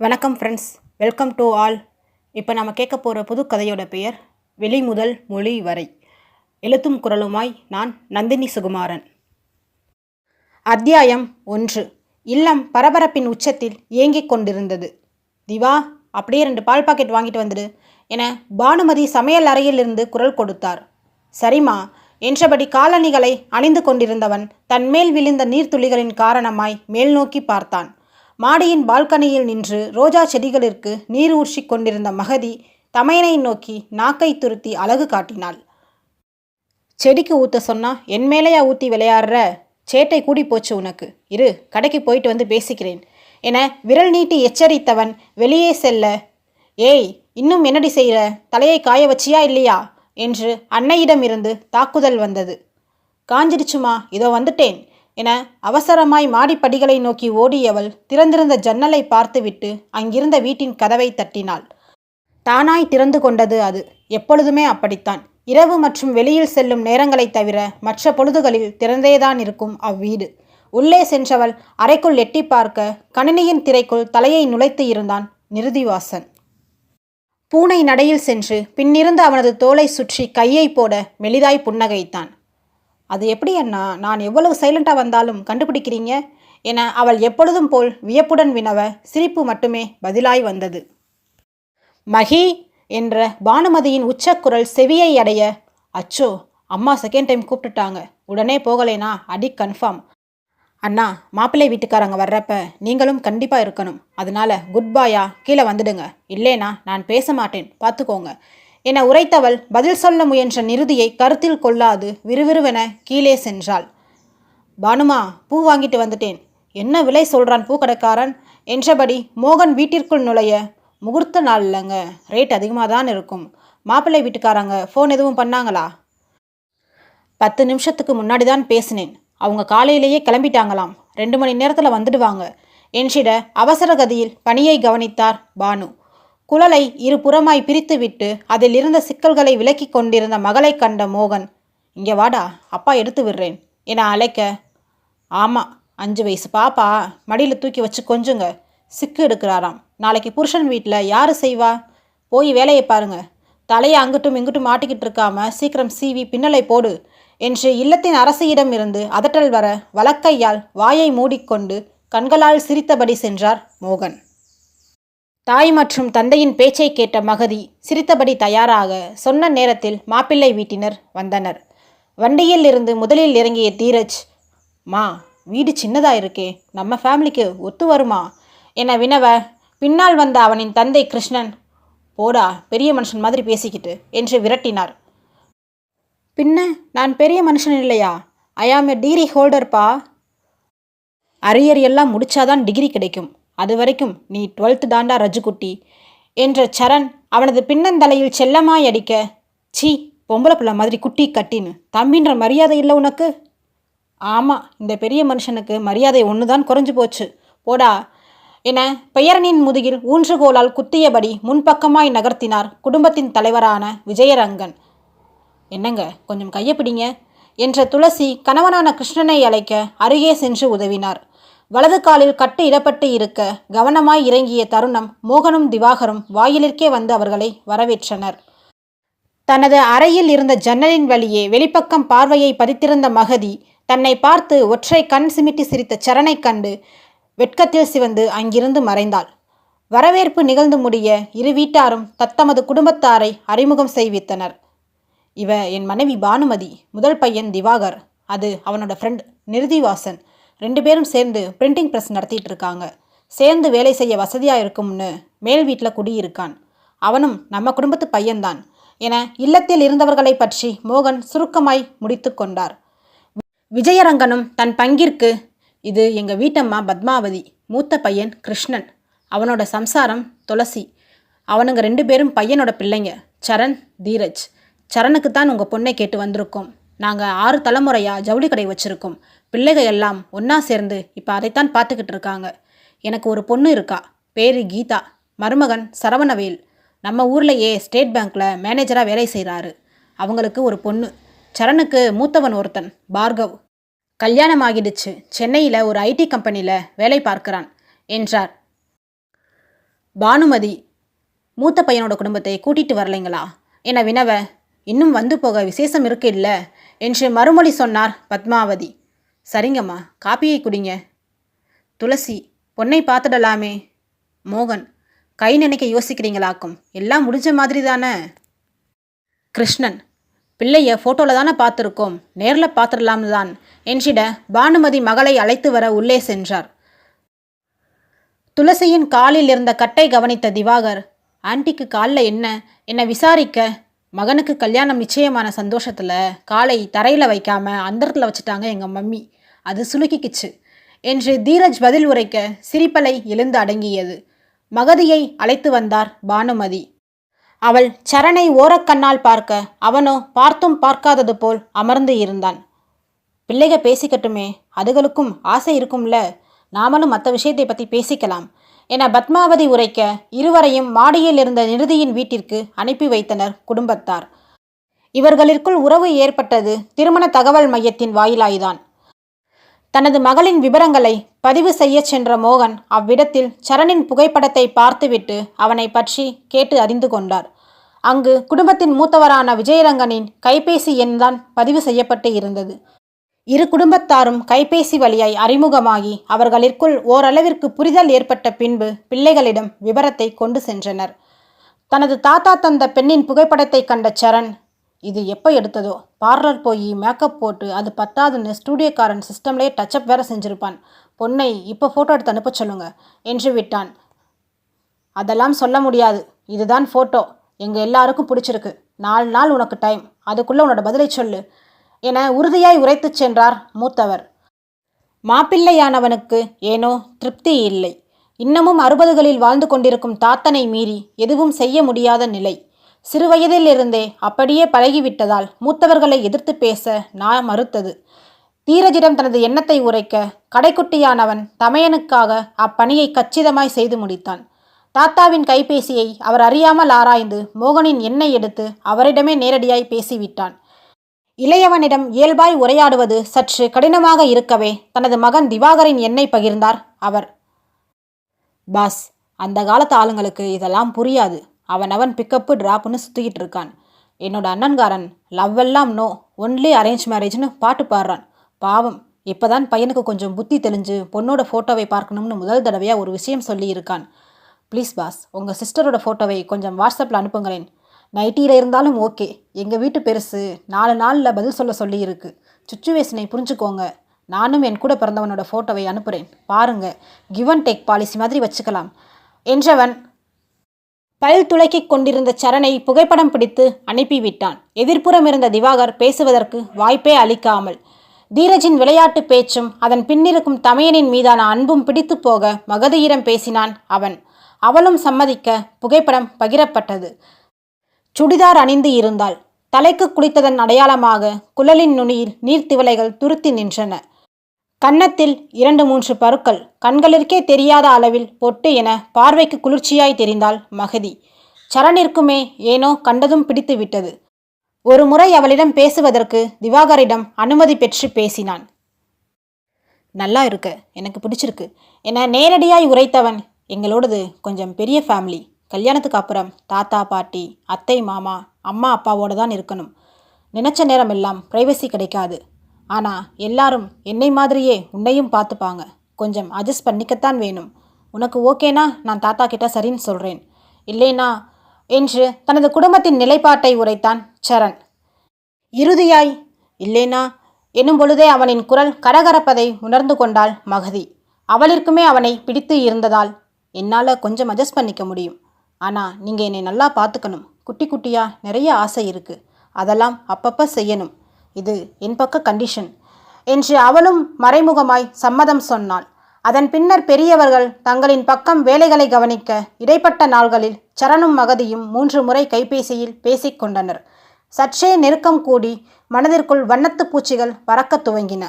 வணக்கம் friends welcome to all இப்போ நம்ம கேட்க போகிற புது கதையோட பெயர் வெளி முதல் மொழி வரை. எழுத்தும் குரலுமாய் நான் நந்தினி சுகுமாரன். அத்தியாயம் ஒன்று. இல்லம் பரபரப்பின் உச்சத்தில் ஏங்கிக் கொண்டிருந்தது. திவா அப்படியே ரெண்டு பால் பாக்கெட் வாங்கிட்டு வந்துடு என பானுமதி சமையல் அறையிலிருந்து குரல் கொடுத்தார். சரிம்மா என்றபடி காலணிகளை அணிந்து கொண்டிருந்தவன் தன்மேல் விழுந்த நீர்த்துளிகளின் காரணமாய் மேல் நோக்கி பார்த்தான். மாடியின் பால்கனியில் நின்று ரோஜா செடிகளிற்கு நீர் ஊற்றி கொண்டிருந்த மகதி தமையனை நோக்கி நாக்கை துருத்தி அழகு காட்டினாள். செடிக்கு ஊற்ற சொன்னா என் மேலேயா ஊற்றி விளையாடுற? சேட்டை கூடி போச்சு உனக்கு. இரு கடைக்கு போயிட்டு வந்து பேசிக்கிறேன் என விரல் நீட்டி எச்சரித்தவன் வெளியே செல்ல ஏய் இன்னும் என்னடி செய்கிற தலையை காய வச்சியா இல்லையா? என்று அன்னையிடமிருந்து தாக்குதல் வந்தது. காஞ்சிடுச்சுமா இதோ வந்துட்டேன் என அவசரமாய் மாடிப்படிகளை நோக்கி ஓடியவள் திறந்திருந்த ஜன்னலை பார்த்துவிட்டு அங்கிருந்த வீட்டின் கதவை தட்டினாள். தானாய் திறந்து கொண்டது அது. எப்பொழுதுமே அப்படித்தான். இரவு மற்றும் வெளியில் செல்லும் நேரங்களைத் தவிர மற்ற பொழுதுகளில் திறந்தேதான் இருக்கும் அவ்வீடு. உள்ளே சென்றவள் அறைக்குள் எட்டி பார்க்க கணினியின் திரைக்குள் தலையை நுழைத்து இருந்தான் நிருதிவாசன். பூனை நடையில் சென்று பின்னிருந்து அவனது தோலை சுற்றி கையை போட மெலிதாய் புன்னகைத்தான். அது எப்படி அண்ணா? நான் எவ்வளவு சைலண்டாக வந்தாலும் கண்டுபிடிக்கிறீங்க? என அவள் எப்பொழுதும் போல் வியப்புடன் வினவ சிரிப்பு மட்டுமே பதிலாய் வந்தது. மகி என்ற பானுமதியின் உச்சக்குரல் செவியை அடைய அச்சோ அம்மா செகண்ட் டைம் கூப்பிட்டுட்டாங்க. உடனே போகலேனா? அடி கன்ஃபார்ம் அண்ணா மாப்பிள்ளை வீட்டுக்காரங்க வர்றப்ப நீங்களும் கண்டிப்பாக இருக்கணும். அதனால குட் பாயா கீழே வந்துடுங்க. இல்லைனா நான் பேச மாட்டேன். பார்த்துக்கோங்க என உரைத்தவள் பதில் சொல்ல முயன்ற நிருதியை கருத்தில் கொள்ளாது விறுவிறுவென கீழே சென்றாள். பானுமா பூ வாங்கிட்டு வந்துட்டேன். என்ன விலை சொல்கிறான் பூக்கடைக்காரன்? என்றபடி மோகன் வீட்டிற்குள் நுழைய முகூர்த்த நாள் இல்லைங்க. ரேட் அதிகமாக தான் இருக்கும். மாப்பிள்ளை வீட்டுக்காரங்க ஃபோன் எதுவும் பண்ணாங்களா? பத்து நிமிஷத்துக்கு முன்னாடி தான் பேசினேன். அவங்க காலையிலேயே கிளம்பிட்டாங்களாம். ரெண்டு மணி நேரத்தில் வந்துடுவாங்க. என்றிட அவசர கதியில் பணியை கவனித்தார் பானு. குழலை இருபுறமாய் பிரித்துவிட்டு அதில் இருந்த சிக்கல்களை விலக்கிக் கொண்டிருந்த மகளை கண்ட மோகன் இங்கே வாடா அப்பா எடுத்து விடுறேன் என அழைக்க ஆமாம் அஞ்சு வயசு பாப்பா மடியில் தூக்கி வச்சு கொஞ்சுங்க சிக்கு எடுக்கிறாராம். நாளைக்கு புருஷன் வீட்டில் யார் செய்வா? போய் வேலையை பாருங்க. தலையை அங்கிட்டும் இங்கிட்டும் மாட்டிக்கிட்டு இருக்காம சீக்கிரம் சீவி பின்னலை போடு என்று இல்லத்தின் அரசியிடம் இருந்து அதட்டல் வர வலக்கையால் வாயை மூடிக்கொண்டு கண்களால் சிரித்தபடி சென்றார் மோகன். தாய் மற்றும் தந்தையின் பேச்சை கேட்ட மகதி சிரித்தபடி தயாராக சொன்ன நேரத்தில் மாப்பிள்ளை வீட்டினர் வந்தனர். வண்டியில் இருந்து முதலில் இறங்கிய தீரஜ் மா வீடு சின்னதாக இருக்கே நம்ம ஃபேமிலிக்கு ஒத்து வருமா? என வினவ பின்னால் வந்த அவனின் தந்தை கிருஷ்ணன் போடா பெரிய மனுஷன் மாதிரி பேசிக்கிட்டு என்று விரட்டினார். பின்ன நான் பெரிய மனுஷன் இல்லையா? ஐ ஆம் எ டிகிரி ஹோல்டர்ப்பா அரியர் எல்லாம் முடிச்சாதான் டிகிரி கிடைக்கும். அது வரைக்கும் நீ டுவெல்த்து தாண்டா ரஜுகுட்டி என்ற சரண் அவனது பின்னந்தலையில் செல்லமாய் அடிக்க சீ பொம்பளை பிள்ளை மாதிரி குட்டி கட்டின்னு. தம்பின்ற மரியாதை இல்லை உனக்கு? ஆமாம் இந்த பெரிய மனுஷனுக்கு மரியாதை ஒன்று தான் குறைஞ்சு போச்சு. போடா. என பெயரனின் முதுகில் ஊன்றுகோலால் குத்தியபடி முன்பக்கமாய் நகர்த்தினார் குடும்பத்தின் தலைவரான விஜயரங்கன். என்னங்க கொஞ்சம் கையை பிடிங்க என்ற துளசி கணவனான கிருஷ்ணனை அழைக்க அருகே சென்று உதவினார். வலது காலில் கட்டு இடப்பட்டு இருக்க கவனமாய் இறங்கிய தருணம் மோகனும் திவாகரும் வாயிலிற்கே வந்து அவர்களை வரவேற்றனர். தனது அறையில் இருந்த ஜன்னலின் வழியே வெளிப்பக்கம் பார்வையை பதித்திருந்த மகதி தன்னை பார்த்து ஒற்றை கண் சிமிட்டி சிரித்த சரணைக் கண்டு வெட்கத்தில் சிவந்து அங்கிருந்து மறைந்தாள். வரவேற்பு நிகழ்ந்து முடிய இரு வீட்டாரும் தத்தமது குடும்பத்தாரை அறிமுகம் செய்வித்தனர். இவ என் மனைவி பானுமதி முதல் பையன் திவாகர். அது அவனோட ஃப்ரெண்ட் நிருதிவாசன். ரெண்டு பேரும் சேர்ந்து பிரிண்டிங் ப்ரெஸ் நடத்திட்டு இருக்காங்க சேர்ந்து வேலை செய்ய வசதியாக இருக்கும்னு மேல் வீட்டில் குடியிருக்கான். அவனும் நம்ம குடும்பத்து பையன்தான் என இல்லத்தில் இருந்தவர்களை பற்றி மோகன் சுருக்கமாய் முடித்து கொண்டார். விஜயரங்கனும் தன் பங்கிற்கு இது எங்கள் வீட்டம்மா பத்மாவதி மூத்த பையன் கிருஷ்ணன் அவனோட சம்சாரம் துளசி அவனுங்க ரெண்டு பேரும் பையனோட பிள்ளைங்க சரண் தீரஜ். சரணுக்கு தான் உங்கள் பொண்ணை கேட்டு வந்திருக்கோம். நாங்கள் ஆறு தலைமுறையாக ஜவுளி கடை வச்சுருக்கோம். பிள்ளைகள் எல்லாம் ஒன்றா சேர்ந்து இப்போ அதைத்தான் பார்த்துக்கிட்டு இருக்காங்க. எனக்கு ஒரு பொண்ணு இருக்கா. பேரு கீதா. மருமகன் சரவணவேல். நம்ம ஊர்லேயே ஸ்டேட் பேங்க்கில் மேனேஜராக வேலை செய்கிறாரு அவங்களுக்கு ஒரு பொண்ணு. சரணுக்கு மூத்தவன் ஒருத்தன் பார்கவ். கல்யாணம் ஆகிடுச்சு. சென்னையில் ஒரு ஐடி கம்பெனியில் வேலை பார்க்கிறான் என்றார். பானுமதி. மூத்த பையனோட குடும்பத்தை கூட்டிகிட்டு வரலைங்களா? என வினவ இன்னும் வந்து போக விசேஷம் இருக்கு இல்லை. என்று மறுமொழி சொன்னார் பத்மாவதி. சரிங்கம்மா காப்பியை குடிங்க. துளசி பொண்ணை பார்த்துடலாமே. மோகன் கை நினைக்க யோசிக்கிறீங்களாக்கும். எல்லாம் முடிஞ்ச மாதிரி தானே கிருஷ்ணன் பிள்ளைய ஃபோட்டோவில் தானே பார்த்துருக்கோம். நேரில் பார்த்துடலாம் தான் என்றிட பானுமதி மகளை அழைத்து வர உள்ளே சென்றார். துளசியின் காலில் இருந்த கட்டை கவனித்த திவாகர் ஆன்ட்டிக்கு காலில் என்ன? என்னை விசாரிக்க மகனுக்கு கல்யாணம் நிச்சயமான சந்தோஷத்தில் காலை தரையில் வைக்காம அந்தரத்தில் வச்சுட்டாங்க எங்கள் மம்மி. அது சுலுக்கிக்குச்சு. என்று தீரஜ் பதில் உரைக்க சிரிப்பலை எழுந்து அடங்கியது. மகதியை அழைத்து வந்தார் பானுமதி. அவள் சரணை ஓரக்கண்ணால் பார்க்க அவனோ பார்த்தும் பார்க்காதது போல் அமர்ந்து இருந்தான். பிள்ளைக பேசிக்கட்டுமே அதுகளுக்கும் ஆசை இருக்கும்ல. நாமளும் மற்ற விஷயத்தை பற்றி பேசிக்கலாம். என பத்மாவதி உரைக்க இருவரையும் மாடியில் இருந்த நிருதியின் வீட்டிற்கு அனுப்பி வைத்தனர் குடும்பத்தார். இவர்களிற்குள் உறவு ஏற்பட்டது திருமண தகவல் மையத்தின் வாயிலாய்தான். தனது மகளின் விவரங்களை பதிவு செய்யச் சென்ற மோகன் அவ்விடத்தில் சரணின் புகைப்படத்தை பார்த்துவிட்டு அவனை பற்றி கேட்டு அறிந்து கொண்டார். அங்கு குடும்பத்தின் மூத்தவரான விஜயரங்கனின் கைபேசி எண்தான் பதிவு செய்யப்பட்டு இருந்தது. இரு குடும்பத்தாரும் கைபேசி வழியாய் அறிமுகமாகி அவர்களிற்குள் ஓரளவிற்கு புரிதல் ஏற்பட்ட பின்பு பிள்ளைகளிடம் விவரத்தை கொண்டு சென்றனர். தனது தாத்தா தந்த பெண்ணின் புகைப்படத்தை கண்ட சரண் இது எப்போ எடுத்ததோ? பார்லர் போய் மேக்கப் போட்டு அது பத்தாதுன்னு ஸ்டூடியோக்காரன் சிஸ்டம்லேயே டச்சப் வேற செஞ்சிருப்பான். பொண்ணை இப்போ ஃபோட்டோ எடுத்து அனுப்ப சொல்லுங்க என்று விட்டான். அதெல்லாம் சொல்ல முடியாது. இதுதான் ஃபோட்டோ எங்கள் எல்லாருக்கும் பிடிச்சிருக்கு. நாலு நாள் உனக்கு டைம் அதுக்குள்ளே உன்னோட பதிலை சொல்லு. என உறுதியாய் உரைத்துச் சென்றார் மூத்தவர். மாப்பிள்ளையானவனுக்கு ஏனோ திருப்தி இல்லை. இன்னமும் அறுபதுகளில் வாழ்ந்து கொண்டிருக்கும் தாத்தனை மீறி எதுவும் செய்ய முடியாத நிலை. சிறுவயதிலிருந்தே அப்படியே பழகிவிட்டதால் மூத்தவர்களை எதிர்த்து பேச நான் மறுத்தது. தீரஜிடம் தனது எண்ணத்தை உரைக்க கடைக்குட்டியானவன் தமையனுக்காக அப்பணியை கச்சிதமாய் செய்து முடித்தான். தாத்தாவின் கைபேசியை அவர் அறியாமல் ஆராய்ந்து மோகனின் எண்ணை எடுத்து அவரிடமே நேரடியாய் பேசிவிட்டான். இளையவனிடம் இயல்பாய் உரையாடுவது சற்று கடினமாக இருக்கவே தனது மகன் திவாகரின் எண்ணை பகிர்ந்தார் அவர். பாஸ் அந்த காலத்து ஆளுங்களுக்கு இதெல்லாம் புரியாது. அவன் அவன் பிக்கப்பு ட்ராப்னு சுற்றிக்கிட்டு இருக்கான். என்னோட அண்ணன்காரன் லவ் எல்லாம் நோ ஒன்லி அரேஞ்ச் மேரேஜ்னு பாட்டு பாடுறான். பாவம் இப்போதான் பையனுக்கு கொஞ்சம் புத்தி தெளிஞ்சு பொண்ணோட ஃபோட்டோவை பார்க்கணும்னு முதல் தடவையாக ஒரு விஷயம் சொல்லி இருக்கான் ப்ளீஸ் பாஸ் உங்கள் சிஸ்டரோட ஃபோட்டோவை கொஞ்சம் வாட்ஸ்அப்பில் அனுப்புங்களேன். நைட்டியில் இருந்தாலும் ஓகே. எங்கள் வீட்டு பெருசு நாலு நாளில் பதில் சொல்ல சொல்லியிருக்கு. சுச்சுவேஷனை புரிஞ்சுக்கோங்க. நானும் என் கூட பிறந்தவனோட ஃபோட்டோவை அனுப்புகிறேன் பாருங்க. கிவ் அண்ட் டேக் பாலிசி மாதிரி வச்சுக்கலாம். என்றவன் பல் துளைக்கிக் கொண்டிருந்த சரணை புகைப்படம் பிடித்து அனுப்பிவிட்டான். எதிர்ப்புறம் இருந்த திவாகர் பேசுவதற்கு வாய்ப்பே அளிக்காமல். தீரஜின் விளையாட்டு பேச்சும் அதன் பின்னிருக்கும் தமையனின் மீதான அன்பும் பிடித்து போக மகதியிடம் பேசினான் அவன். அவளும் சம்மதிக்க புகைப்படம் பகிரப்பட்டது. சுடிதார் அணிந்து இருந்தாள். தலைக்கு குளித்ததன் அடையாளமாக குழலின் நுனியில் நீர்த்திவலைகள் துருத்தி நின்றன. கன்னத்தில் இரண்டு மூன்று பருக்கள் கண்களிற்கே தெரியாத அளவில் பொட்டு என பார்வைக்கு குளிர்ச்சியாய் தெரிந்தாள் மகதி. சரணிற்குமே ஏனோ கண்டதும் பிடித்து விட்டது. ஒரு முறை அவளிடம் பேசுவதற்கு திவாகரிடம் அனுமதி பெற்று பேசினான். நல்லா இருக்க எனக்கு பிடிச்சிருக்கு என நேரடியாய் உரைத்தவன் எங்களோடது கொஞ்சம் பெரிய ஃபேமிலி கல்யாணத்துக்கு அப்புறம் தாத்தா பாட்டி அத்தை மாமா அம்மா அப்பாவோட தான் இருக்கணும். நினச்ச நேரம் எல்லாம் ப்ரைவசி கிடைக்காது. ஆனால் எல்லாரும் என்னை மாதிரியே உன்னையும் பார்த்துப்பாங்க. கொஞ்சம் அட்ஜஸ்ட் பண்ணிக்கத்தான் வேணும். உனக்கு ஓகேனா நான் தாத்தா கிட்ட சரின்னு சொல்கிறேன் இல்லைனா என்று தனது குடும்பத்தின் நிலைப்பாட்டை உரைத்தான் சரண். இறுதியாய் இல்லைனா எனும் பொழுதே அவனின் குரல் கரகரப்பதை உணர்ந்து கொண்டாள் மகதி. அவளிற்குமே அவனை பிடித்து இருந்ததால் என்னால் கொஞ்சம் அட்ஜஸ்ட் பண்ணிக்க முடியும். ஆனால் நீங்கள் என்னை நல்லா பார்த்துக்கணும் குட்டி குட்டியாக நிறைய ஆசை இருக்குது அதெல்லாம் அப்பப்போ செய்யணும். இது என் பக்க கண்டிஷன் என்று அவளும் மறைமுகமாய் சம்மதம் சொன்னாள். அதன் பின்னர் பெரியவர்கள் தங்களின் பக்கம் வேலைகளை கவனிக்க இடைப்பட்ட நாள்களில் சரணும் மகதியும் மூன்று முறை கைபேசியில் பேசிக்கொண்டனர் சற்றே நெருக்கம் கூடி மனதிற்குள் வண்ணத்து பூச்சிகள் பறக்கத் துவங்கின.